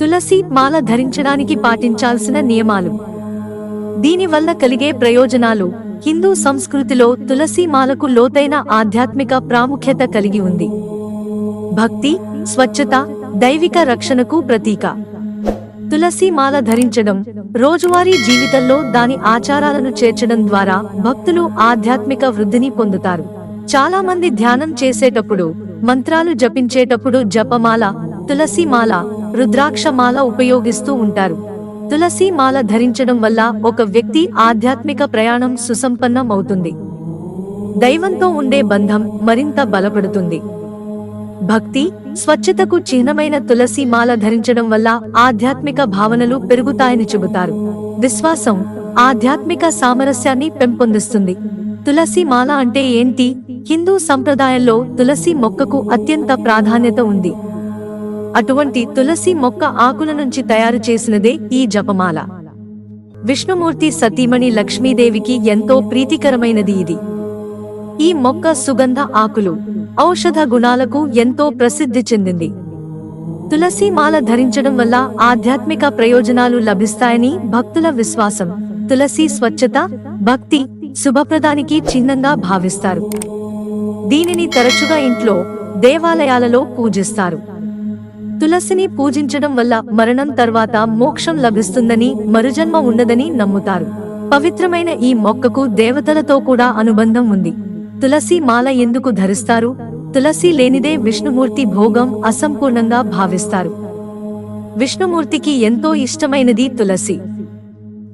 తులసి మాల ధరించడానికి పాటించాల్సిన నియమాలు. దీనివల్ల కలిగే ప్రయోజనాలు హిందూ సంస్కృతిలో తులసి మాలకు లోతైన ఆధ్యాత్మిక ప్రాముఖ్యత కలిగి ఉంది. భక్తి స్వచ్ఛత దైవిక రక్షణకు ప్రతీక. తులసి మాల ధరించడం రోజువారీ జీవితంలో దాని ఆచారాలను చేర్చడం ద్వారా భక్తులు ఆధ్యాత్మిక వృద్ధిని పొందుతారు. చాలా మంది ధ్యానం చేసేటప్పుడు మంత్రాలు జపించేటప్పుడు జపమాల తులసి మాల రుద్రాక్షమాల ఉపయోగిస్తూ ఉంటారు. తులసి మాల ధరించడం వల్ల ఒక వ్యక్తి ఆధ్యాత్మిక ప్రయాణం సుసంపన్నం అవుతుంది దైవంతో ఉండే బంధం మరింత బలపడుతుంది. భక్తి స్వచ్ఛతకు చిహ్నమైన తులసి మాల ధరించడం వల్ల ఆధ్యాత్మిక భావనలు పెరుగుతాయని చెబుతారు. విశ్వాసం ఆధ్యాత్మిక సామరస్యాన్ని పెంపొందిస్తుంది. తులసి మాల అంటే ఏంటి? హిందూ సంప్రదాయంలో తులసి మొక్కకు అత్యంత ప్రాధాన్యత ఉంది. అటువంటి తులసి మొక్క ఆకుల నుంచి తయారు చేసినదే ఈ జపమాల. విష్ణుమూర్తి సతీమణి లక్ష్మీదేవికి ఎంతో ప్రీతికరమైనది ఇది. ఈ మొక్క సుగంధ ఆకులు ఔషధ గుణాలకు ఎంతో ప్రసిద్ధి చెందింది. తులసి మాల ధరించడం వల్ల ఆధ్యాత్మిక ప్రయోజనాలు లభిస్తాయని భక్తుల విశ్వాసం. తులసి స్వచ్ఛత భక్తి శుభప్రదానికి చిహ్నంగా భావిస్తారు. దీనిని తరచుగా ఇంట్లో దేవాలయాలలో పూజిస్తారు. తులసిని పూజించడం వల్ల మరణం తర్వాత మోక్షం లభిస్తుందని మరుజన్మ ఉండదని నమ్ముతారు. పవిత్రమైన ఈ మొక్కకు దేవతలతో కూడా అనుబంధం ఉంది. తులసి మాల ఎందుకు ధరిస్తారు? తులసి లేనిదే విష్ణుమూర్తి భోగం అసంపూర్ణంగా భావిస్తారు. విష్ణుమూర్తికి ఎంతో ఇష్టమైనది తులసి.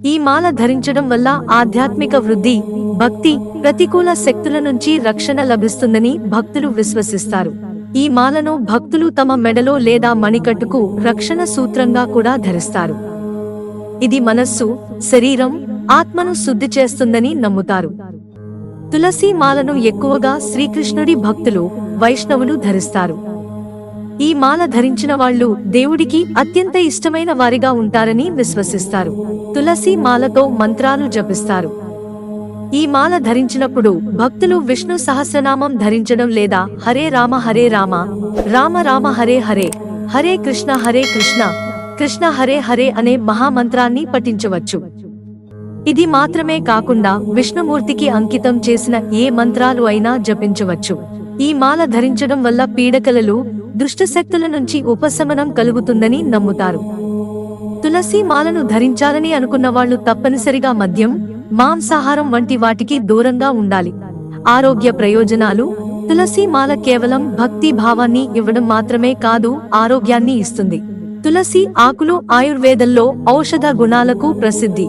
ఈ మాల ధరించడం వల్ల ఆధ్యాత్మిక వృద్ధి భక్తి ప్రతికూల శక్తుల నుంచి రక్షణ లభిస్తుందని భక్తులు విశ్వసిస్తారు. ఈ మాలను భక్తులు తమ మెడలో లేదా మణికట్టుకు రక్షణ సూత్రంగా కూడా ధరిస్తారు. ఇది మనస్సు శరీరం ఆత్మను శుద్ధి చేస్తుందని నమ్ముతారు. తులసి మాలను ఎక్కువగా శ్రీకృష్ణుడి భక్తులు వైష్ణవులు ధరిస్తారు. ఈ మాల ధరించిన వాళ్ళు దేవుడికి అత్యంత ఇష్టమైన వారిగా ఉంటారని విశ్వసిస్తారు. తులసి మాలతో మంత్రాలు జపిస్తారు. ఈ మాల ధరించినప్పుడు భక్తులు విష్ణు సహస్రనామం ధరించడం లేదా హరే రామ హరే రామ రామ రామ హరే హరే హరే కృష్ణ హరే కృష్ణ కృష్ణ హరే హరే అనే మహామంత్రాన్ని పఠించవచ్చు. ఇది మాత్రమే కాకుండా విష్ణుమూర్తికి అంకితం చేసిన ఏ మంత్రాలు అయినా జపించవచ్చు. ఈ మాల ధరించడం వల్ల పీడకలలు దుష్టశక్తుల నుంచి ఉపశమనం కలుగుతుందని నమ్ముతారు. తులసి మాలను ధరించాలని అనుకున్న వాళ్ళు తప్పనిసరిగా మద్యం మాంసాహారం వంటి వాటికి దూరంగా ఉండాలి. ఆరోగ్య ప్రయోజనాలు తులసి మాల కేవలం భక్తి భావాన్ని ఇవ్వడం మాత్రమే కాదు ఆరోగ్యాన్ని ఇస్తుంది. తులసి ఆకులు ఆయుర్వేదంలో ఔషధ గుణాలకు ప్రసిద్ధి.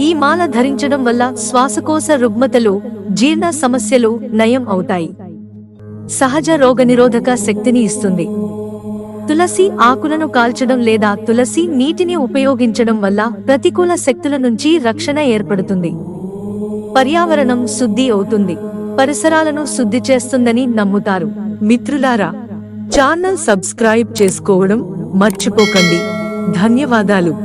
ఈ మాల ధరించడం వల్ల శ్వాసకోశ రుగ్మతలు జీర్ణ సమస్యలు నయం అవుతాయి. సహజ రోగనిరోధక శక్తిని ఇస్తుంది. తులసి ఆకులను కాల్చడం లేదా తులసి నీటిని ఉపయోగించడం వల్ల ప్రతికూల శక్తుల నుంచి రక్షణ ఏర్పడుతుంది. పర్యావరణం శుద్ధి అవుతుంది. పరిసరాలను శుద్ధి చేస్తుందని నమ్ముతారు. మిత్రులారా ఛానల్ సబ్స్క్రైబ్ చేసుకోవడం మర్చిపోకండి. ధన్యవాదాలు.